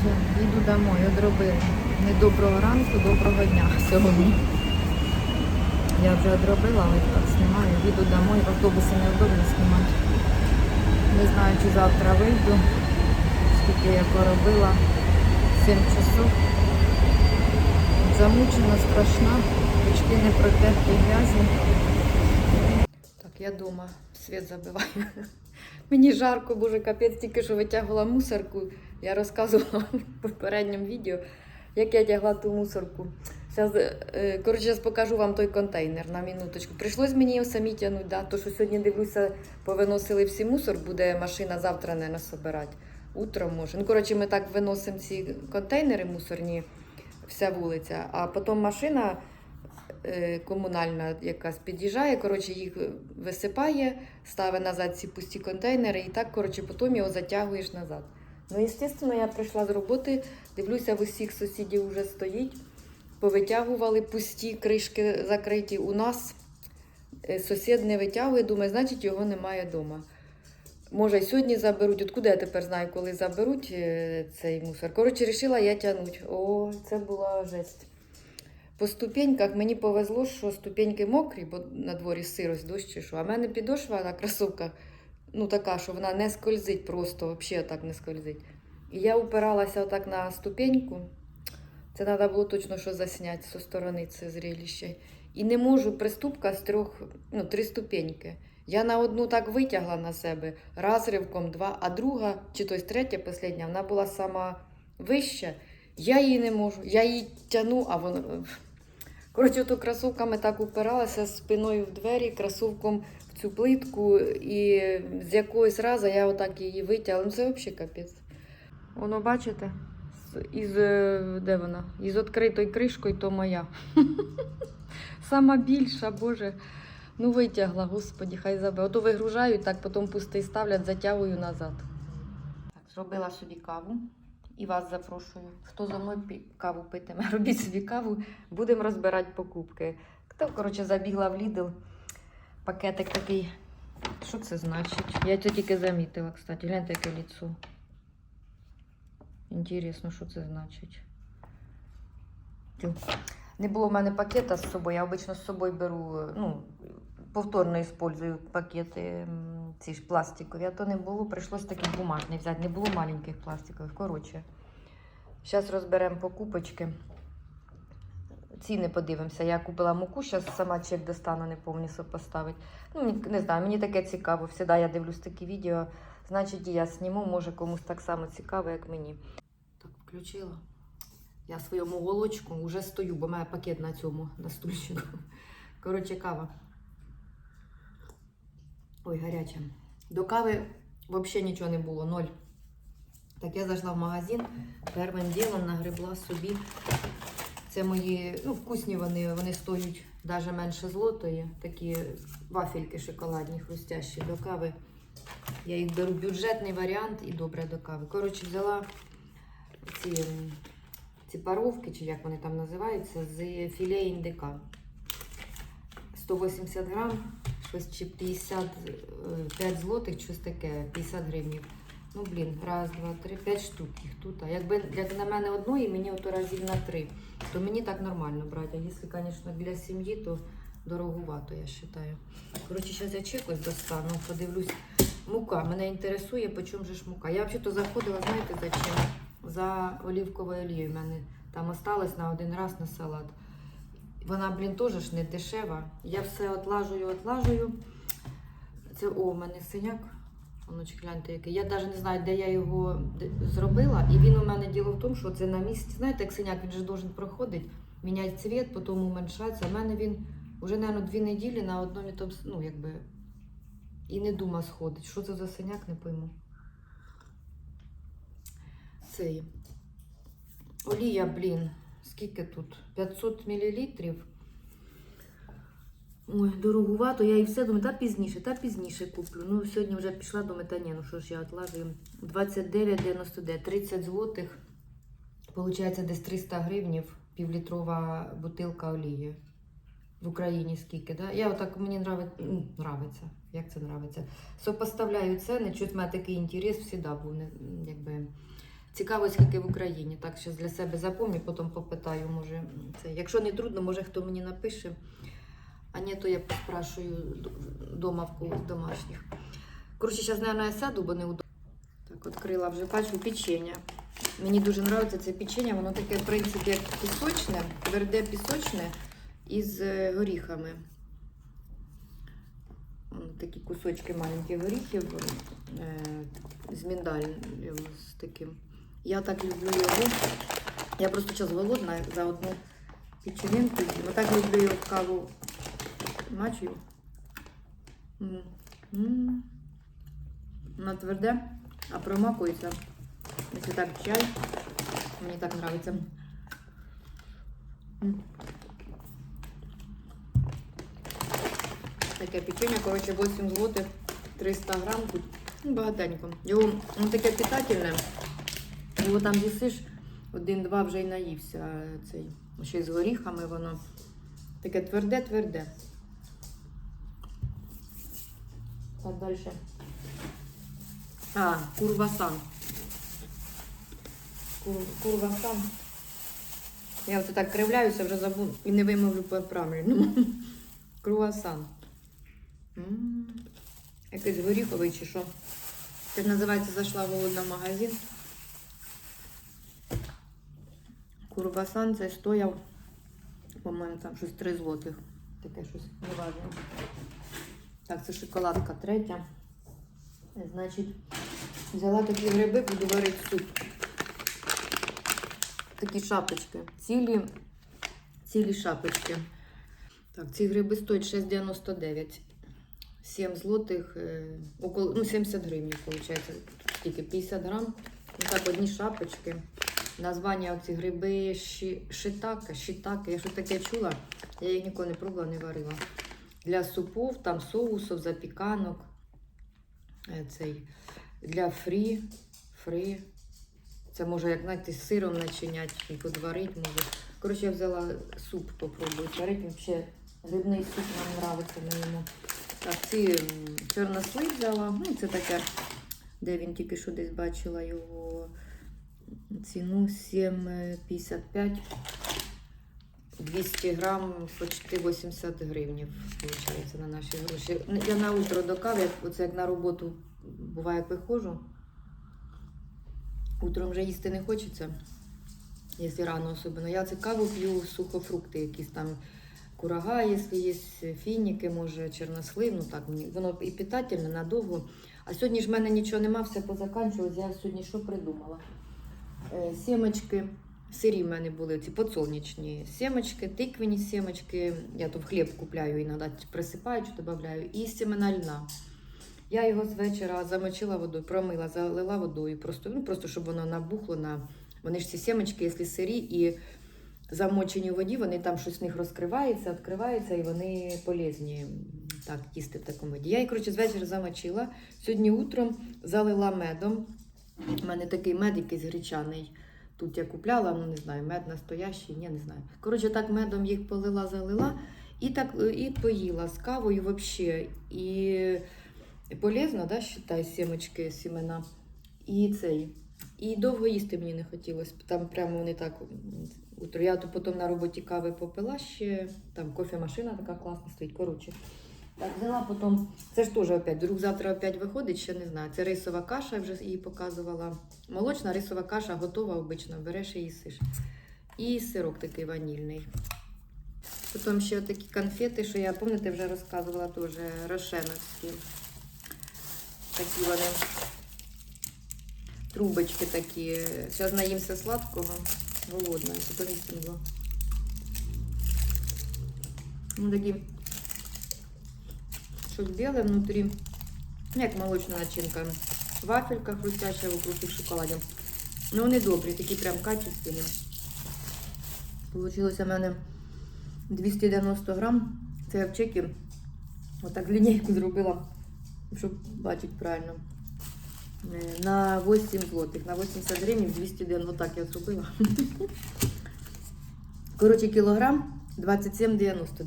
Все, їду домой, одробили. Не доброго ранку, доброго дня сьогодні. Я вже одробила, але так знімаю. Їду домой, в автобусі неудобно знімати. Не знаю, чи завтра вийду. Скільки я поробила. 7 часов. Замучена, страшна, ручки не протерті грязні. Так, я дома, світ забиваю. Мені жарко, боже, капець, тільки що витягувала мусорку. Я розказувала в попередньому відео, як я тягла ту мусорку. Зараз, е, коротше, зараз покажу вам той контейнер на минуточку. Прийшлось мені його самі тягнути, да? то що сьогодні дивлюся, повиносили всі мусор, буде машина завтра не насобирати. Утром може. Ну, коротше, ми так виносимо ці контейнери мусорні, вся вулиця, а потім машина комунальна якась під'їжджає, коротше, їх висипає, ставить назад ці пусті контейнери, і так, коротше, потім його затягуєш назад. Ну, звісно, я прийшла з роботи, дивлюся, в усіх сусідів вже стоїть, повитягували пусті кришки закриті. У нас е, сусід не витягує, думає, значить його немає вдома. Може, й сьогодні заберуть. Откуда я тепер знаю, коли заберуть е, цей мусор? Коротше, рішила я тягнути. О, це була жесть. По ступеньках мені повезло, що ступеньки мокрі, бо на дворі сирость, дощ чи що. А в мене підошва на кросовках ну, така, що вона не скользить просто, взагалі так не скользить. І я упиралася отак на ступеньку. Це треба було точно що засняти зі сторони це зрелище. І не можу, приступка з трьох, ну, три ступеньки. Я на одну так витягла на себе, раз ривком, два, а друга, чи тось третя, последня, вона була сама вища. Я її не можу. Я її тяну, а вона. Коротше, то кросовками так упиралася спиною в двері, кросовком в цю плитку, і з якогось разу я отак її витягла. Ну це взагалі капець. Воно, бачите, із е, де вона? Із відкритою кришкою, то моя. Сама більша, Боже. Ну, витягла, господі, хай забе. Ото вигружаю, так потім пустий ставлять, затягую назад. Так, зробила собі каву і вас запрошую. Хто за мною пі- каву питиме, робіть собі каву, будемо розбирати покупки. Хто, коротше, забігла в Lidl, пакетик такий. Що це значить? Я це тільки замітила, кстати. Гляньте, яке ліцо. Інтересно, що це значить. Не було в мене пакета з собою. Я обично з собою беру, ну, повторно использую пакети ці ж пластикові, а то не було, прийшлось такий бумажний взяти. Не було маленьких пластикових. Коротше, зараз розберемо покупочки. Ціни подивимося. Я купила муку, зараз сама чек достану, не повністю поставити. Ну, не знаю, мені таке цікаво. Всегда я дивлюсь такі відео. Значить, і я зніму, може комусь так само цікаво, як мені. Так, включила. Я своєму голочку вже стою, бо має пакет на цьому, на стульчику. Коротше, кава. Ой, гаряча. До кави взагалі нічого не було, ноль. Так я зайшла в магазин, первим ділом нагребла собі. Це мої, ну, вкусні вони, вони стоять навіть менше злотої. Такі вафельки шоколадні, хрустящі до кави. Я їх беру бюджетний варіант і добре до кави. Коротше, взяла ці, ці паровки, чи як вони там називаються, з філе індика. 180 грам, щось чи 55 злотих, щось таке, 50 гривнів. Ну, блін, раз, два, три, п'ять штук їх тут. А якби як на мене одної, мені ото разів на три, то мені так нормально брати. А якщо, звісно, для сім'ї, то дороговато, я вважаю. Коротше, зараз я чекось достану, подивлюсь. Мука. Мене інтересує, по чому же ж мука. Я взагалі заходила, знаєте, за чим? За оливковою олією. У мене там осталось на один раз на салат. Вона, блін, теж не дешева. Я все отлажую, отлажую. Це о, у мене синяк. Гляньте, який. Я навіть не знаю, де я його зробила. І він у мене діло в тому, що це на місці. Знаєте, як синяк, він же должен проходити, міняти цвіт, потім уменьшається. У мене він вже, мабуть, дві неділі на одному і тому, ну, якби, і не дума сходить. Що це за синяк, не пойму. Цей. Олія, блін, скільки тут? 500 мл. Ой, дорогувато, я і все думаю, та пізніше, та пізніше куплю. Ну, сьогодні вже пішла, думаю, та ні, ну що ж я отлажую. 29,99, 30 злотих. Получається десь 300 гривнів, півлітрова бутилка олії. В Україні скільки, да? Я отак, мені нравиться, ну, нравиться, як це нравиться. Сопоставляю ціни, щось в мене такий інтерес завжди був, якби, Цікаво, скільки в Україні. Так, що для себе запомню, потім попитаю, може, це. Якщо не трудно, може хто мені напише. А ні, то я поспрашую вдома в когось домашніх. Коротше, зараз, мабуть, я сяду, бо не удобно. Так, відкрила вже бачу печення. Мені дуже подобається це печення, воно таке, в принципі, як пісочне, тверде пісочне із е, горіхами. Такі кусочки маленьких горіхів е, з міндалем з таким. Я так люблю його. Я просто зараз голодна за одну печенинку. Я так люблю його каву мачу. М. М. Тверде, а промакується. Якщо так чай, мені так подобається. Таке печення, коротше, 8 злотих, 300 грам тут. Ну, багатенько. Його воно таке питательне. Його там з'їсиш, один-два вже й наївся цей. Ще з горіхами воно. Таке тверде-тверде. Так, далі. А, курвасан. Кур, курвасан. Я оце так кривляюся, вже забув і не вимовлю по правильному. Круасан. Якийсь горіховий чи що. Це називається зайшла в магазин. Курбасан це стояв, по-моєму, там щось 3 злотих. Таке щось неважно. Так, це шоколадка третя. Значить, взяла такі гриби, буду варити суп. Такі шапочки. Цілі, цілі шапочки. Так, ці гриби стоять 6,99. 7 злотих, е, около, ну 70 гривень, виходить. Тільки 50 грам. Ну так, одні шапочки. Названня оці гриби ші, шитака, шитака. Я що таке чула, я їх ніколи не пробувала, не варила. Для супов, там соусів, запіканок. Е, Цей, для фрі, фрі. Це може, як знаєте, з сиром начинять і подварити може. Коротше, я взяла суп, попробую сварити. Взагалі, грибний суп нам на ньому. Так, ці чорнослив взяла. Ну, це таке, де він тільки що десь бачила його ціну 7,55. 200 грам, почти 80 гривень, виходить, на наші гроші. Ну, Я на утро до кави, оце як на роботу буває, як виходжу. Утром вже їсти не хочеться, якщо рано особливо. Я це каву п'ю, сухофрукти якісь там курага, якщо є фініки, може, чорнослив, ну так, воно і питательне, надовго. А сьогодні ж в мене нічого нема, все позаканчувалось. Я сьогодні що придумала? Е, Сімочки, сирі в мене були, ці подсолнечні сімочки, тиквені сімочки. Я то в хліб купляю іноді присипаю чи додаю. І сімена льна. Я його з вечора замочила водою, промила, залила водою, просто, ну, просто щоб воно набухло. На... Вони ж ці сімочки, якщо сирі і замочені в воді, вони там щось в них розкривається, відкривається і вони полезні так, їсти в такому воді. Я її, коротше, з вечора замочила. Сьогодні утром залила медом. У мене такий мед якийсь гречаний. Тут я купляла, ну не знаю, мед настоящий, ні, не знаю. Коротше, так медом їх полила, залила і так і поїла з кавою взагалі. І полезно, да, считай, сімочки, сімена. І цей. І довго їсти мені не хотілося. Там прямо вони так. Я то потім на роботі кави попила ще. Там кофемашина така класна стоїть. Коротше. Так, взяла потім. Це ж теж опять. Друг завтра опять виходить, ще не знаю. Це рисова каша, я вже її показувала. Молочна рисова каша готова обично, береш і їсиш. І сирок такий ванільний. Потім ще такі конфети, що я пам'ятаєте, вже розказувала теж рошеновські. Такі вони трубочки такі. Зараз наїмся сладкого. Потім їсти не була. Ну, такі біле внутрі. Ну, Як молочна начинка. Вафелька хрустяща вокруг їх шоколадів. Ну, вони добрі, такі прям качественні. Получилося в мене 290 грам. Це я в чекі отак лінійку зробила, щоб бачити правильно. Е, На 8 злотих, на 80 гривень 290, отак я зробила. Коротше, кілограм 27,90,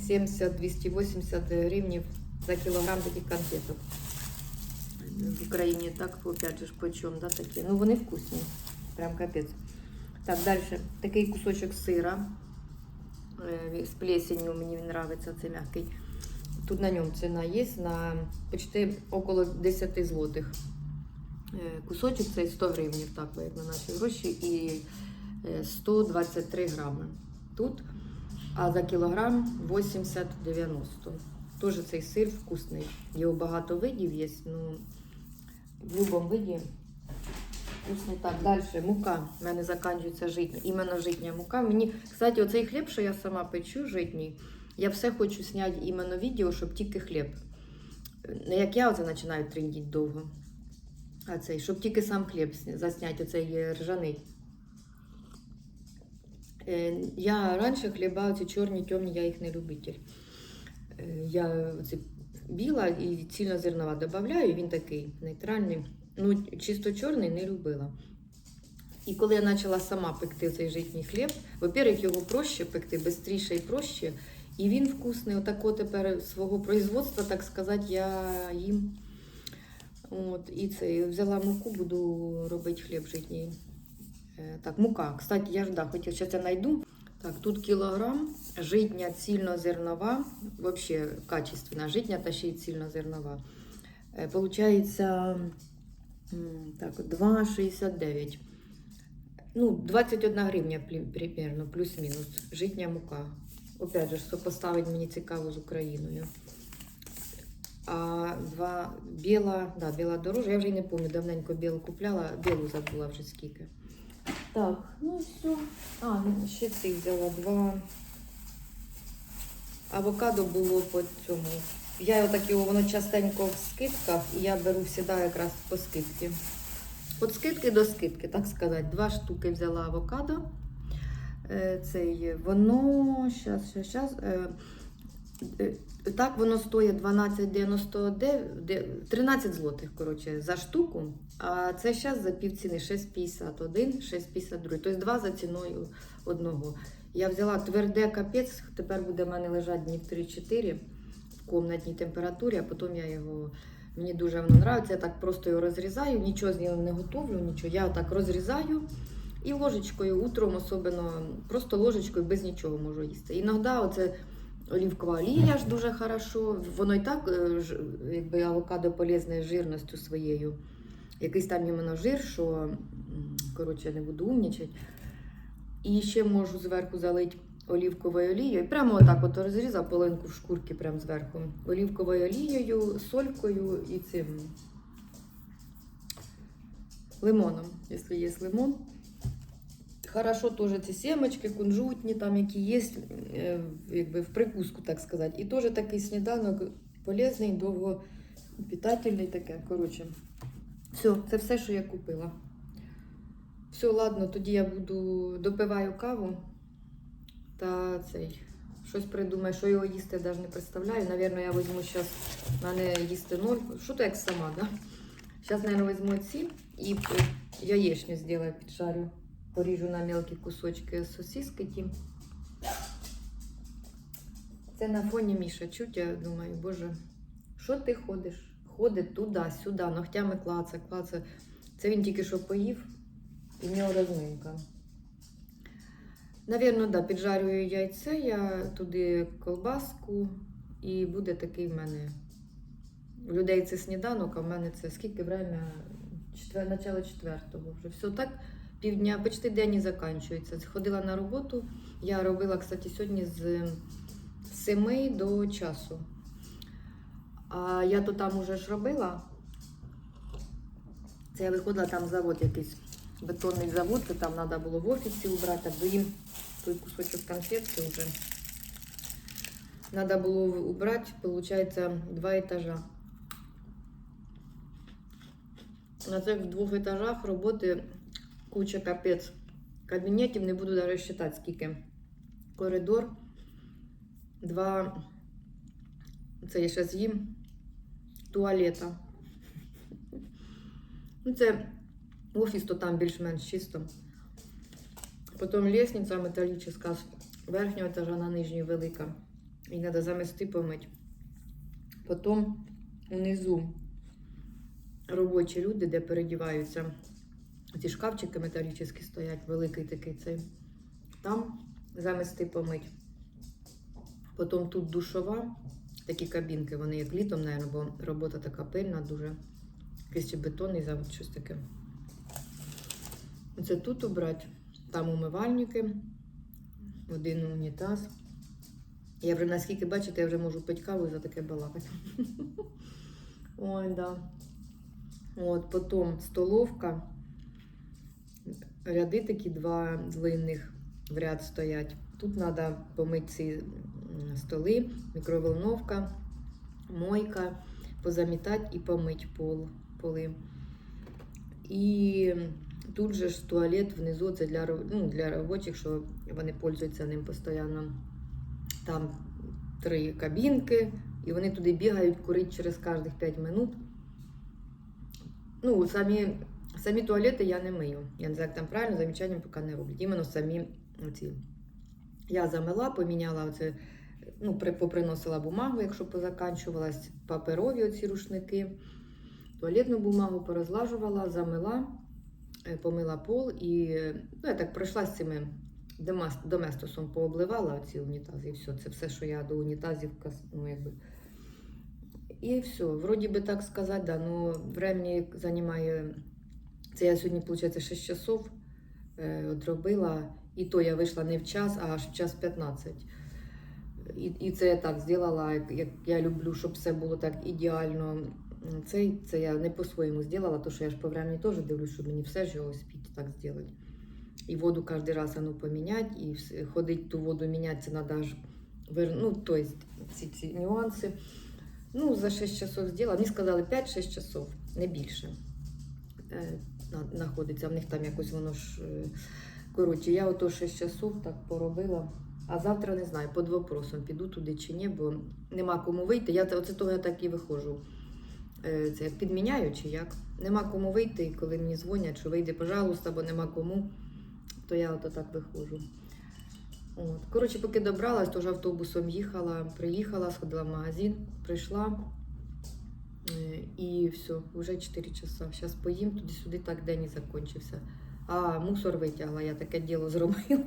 270-280 гривень за кілограм таких конфеток. в Україні так, опять же, почем, да, такі. Ну, вони вкусні. Прям капець. Так, далі. Такий кусочок сира. Е, З плесенью мені він подобається, це м'який. Тут на ньому ціна є на почти около 10 злотих. Е, Кусочок це 100 гривень, так, як на наші гроші, і е, 123 грами. Тут, а за кілограм 80-90. Теж цей сир вкусний. Його багато видів є, ну в будь-якому виді вкусний. Так, далі мука. У мене закінчується житня. Іменно житня мука. Мені, кстати, оцей хліб, що я сама печу, житній, я все хочу зняти іменно відео, щоб тільки хліб. Не як я оце починаю трендіти довго. А цей, щоб тільки сам хліб засняти, оцей ржаний. Е, Я раніше хліба, ці чорні, темні, я їх не любитель. Е, Я оце біла і цільнозернова додаю, він такий нейтральний. Ну, чисто чорний не любила. І коли я почала сама пекти цей житній хліб, во-первых, його проще пекти, швидше і проще. І він вкусний. Отако тепер свого производства, так сказати, я їм. От, і це взяла муку, буду робити хліб житній. Е, Так, мука. Кстати, я ж да, хотів, зараз я знайду. Так, тут кілограм, житня цільнозернова, взагалі качественна житня та ще й цільнозернова. Е, Получається так, 2,69. Ну, 21 гривня примерно, плюс-мінус. Житня мука. Опять же, сопоставить мені цікаво з Україною. А два біла, да, біла дорожа. Я вже й не пам'ятаю, давненько білу купляла, білу забула вже скільки. Так, ну все. А, ну, ще цих взяла два. Авокадо було по цьому. Я його так його, воно частенько в скидках, і я беру завжди якраз по скидці. От скидки до скидки, так сказати. Два штуки взяла авокадо. Е, Цей, воно, щас, щас, щас, е, так воно стоїть 12,99, 13 злотих, коротше, за штуку. А це зараз за півціни 6,51, 6,52. Тобто два за ціною одного. Я взяла тверде капець, тепер буде в мене лежати днів 3-4 в комнатній температурі, а потім я його. Мені дуже воно подобається. Я так просто його розрізаю, нічого з нього не готовлю, нічого. Я так розрізаю і ложечкою, утром особливо, просто ложечкою без нічого можу їсти. Іноді оце олівкова олія ж дуже хорошо. Воно і так, е, якби авокадо полезне жирністю своєю. Якийсь там іменно жир, що коротше не буду умнічати. І ще можу зверху залити олівковою олією. Прямо отак от розрізав половинку в шкурки прямо зверху. Олівковою олією, солькою і цим лимоном, якщо є лимон. Хорошо теж ці сімочки, кунжутні, там які є, е, якби в прикуску, так сказати. І теж такий сніданок полезний, довго питательний таке. Коротше, все, це все, що я купила. Все, ладно, тоді я буду допиваю каву та цей. Щось придумаю, що його їсти, я навіть не представляю. Навірно, я візьму зараз на не їсти ноль. Що то як сама, да? Зараз, мабуть, візьму ці і яєчню зроблю, піджарю. Поріжу на мелкі кусочки сосиски. Це на фоні Міша чуть, я думаю, боже, що ти ходиш? Ходить туди-сюди, ногтями клаца, клаца. Це він тільки що поїв, і в нього розминка. Навірно, да, піджарюю яйце, я туди колбаску, і буде такий в мене. У людей це сніданок, а в мене це скільки время? Четвер... Начало четвертого. Вже все так півдня, почти день і закінчується. Ходила на роботу. Я робила, кстати, сьогодні з 7 до часу. А я то там уже ж робила. Це я виходила там завод якийсь, бетонний завод, то там треба було в офісі убрати, бо їм той кусочок конфетки вже. Надо було убрати, получается, два етажа. На цих двох етажах роботи куча капець. Кабінетів не буду навіть считати, скільки. Коридор, два, це я ще з'їм, туалета. Ну, це офіс, то там більш-менш чисто. Потім лестниця металічна з верхнього етажа на нижній велика. І треба замести помити. Потім внизу робочі люди, де передіваються. Ці шкафчики металічні стоять, великий такий цей. Там замести помить. Потім тут душова, такі кабінки, вони як літом, мабуть, бо робота така пильна, дуже. Якийсь бетонний завод, щось таке. Це тут убрати, там умивальники, один унітаз. Я вже наскільки бачите, я вже можу пити каву і за таке балакати. Ой, да. От, потім столовка. Ряди такі два длинних в ряд стоять. Тут треба помити ці столи, мікроволновка, мойка, позамітати і помити пол, поли. І тут же ж туалет внизу, це для, ну, для робочих, що вони пользуються ним постійно. Там три кабінки, і вони туди бігають, курить через кожних 5 минут. Ну, самі, самі туалети я не мию. Я не знаю, як там правильно, замічання поки не роблять. Іменно самі ці. Я замила, поміняла оце, ну, поприносила бумагу, якщо позаканчувалась, паперові оці рушники. Туалетну бумагу порозлажувала, замила, е, помила пол і ну, я так пройшла з цими доместосом, пообливала ці унітази і все. Це все, що я до унітазів ну, якби. І все. Вроді би так сказати, да, ну времени займає. Це я сьогодні, виходить, 6 часов е, одробила. І то я вийшла не в час, а аж в час 15. І, і це я так зробила, як, я люблю, щоб все було так ідеально. Це, це я не по-своєму зробила, тому що я ж по времени теж дивлюсь, щоб мені все ж його успіти так зробити. І воду кожен раз ну, поміняти, і ходить ту воду міняти, це треба аж ну, то есть, ці, ці нюанси. Ну, за 6 часов зробила. Мені сказали 5-6 часов, не більше. На- знаходиться в них там якось воно ж. е, Коротше, я ото 6 часов так поробила. А завтра не знаю, під вопросом піду туди чи ні, бо нема кому вийти. Я оце того я так і виходжу. Е, Це як підміняю чи як. Нема кому вийти, коли мені дзвонять, що вийди, пожалуйста, бо нема кому, то я ото так виходжу. От. Коротше, поки добралась, то автобусом їхала, приїхала, сходила в магазин, прийшла. Е, І все, вже 4 часа. Зараз поїм, туди-сюди так день і закінчився. А мусор витягла, я таке діло зробила.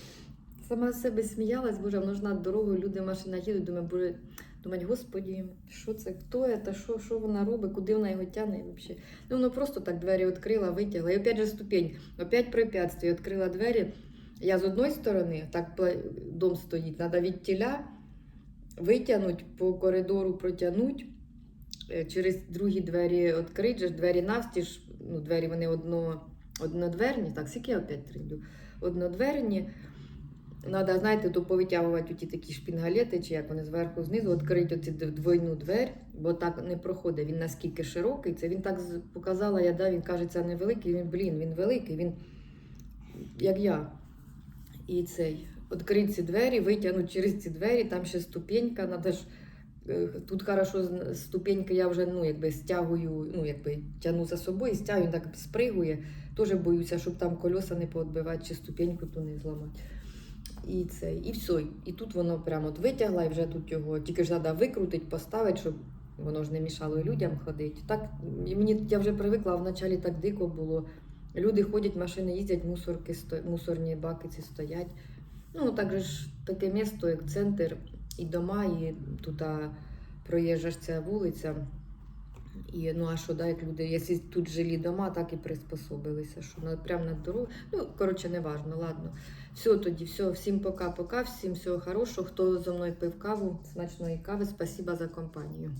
Сама з себе сміялась, боже, над дорогою, люди машина їдуть, думаю, боже, думать, господі, що це, хто це, що, що вона робить, куди вона його тягне взагалі. Ну, воно просто так двері відкрила, витягла. І опять же ступень, опять препятствие, відкрила двері. Я з одної сторони, так дом стоїть, треба від тіля витягнути, по коридору протягнути, через другі двері відкрити, двері навстіж, ну, двері вони одно, однодверні, так, скільки я опять трендю, однодверні. Треба, знаєте, то повитягувати ті такі шпінгалети, чи як вони зверху знизу, відкрити оці двойну двері, бо так не проходить. Він наскільки широкий. Це він так показала, я да, він кажеться невеликий, він, блін, він великий, він як я. І цей. Відкрити ці двері, витягнути через ці двері, там ще ступенька, надо ж. Е, Тут хорошо ступеньки я вже ну, якби стягую, ну, якби тягну за собою, стягую, так спригує. Теж боюся, щоб там колеса не поотбивати чи ступеньку ту не зламати. І це, і все. І тут воно прямо от витягла, і вже тут його тільки ж треба викрутити, поставити, щоб воно ж не мішало людям ходити. Так і мені я вже привикла, а вначалі так дико було. Люди ходять, машини їздять, мусорки мусорні баки ці стоять. Ну, так же ж таке місто, як центр, і дома, і тут проїжджа ця вулиця. І ну а що, да, як люди, якщо тут жилі дома, так і приспособилися, що на, прямо над дорогою. Ну, коротше, не важно, ладно. Все тоді, все, всім пока-пока, всім всього хорошого. Хто зо мною пив каву, смачної кави, спасіба за компанію.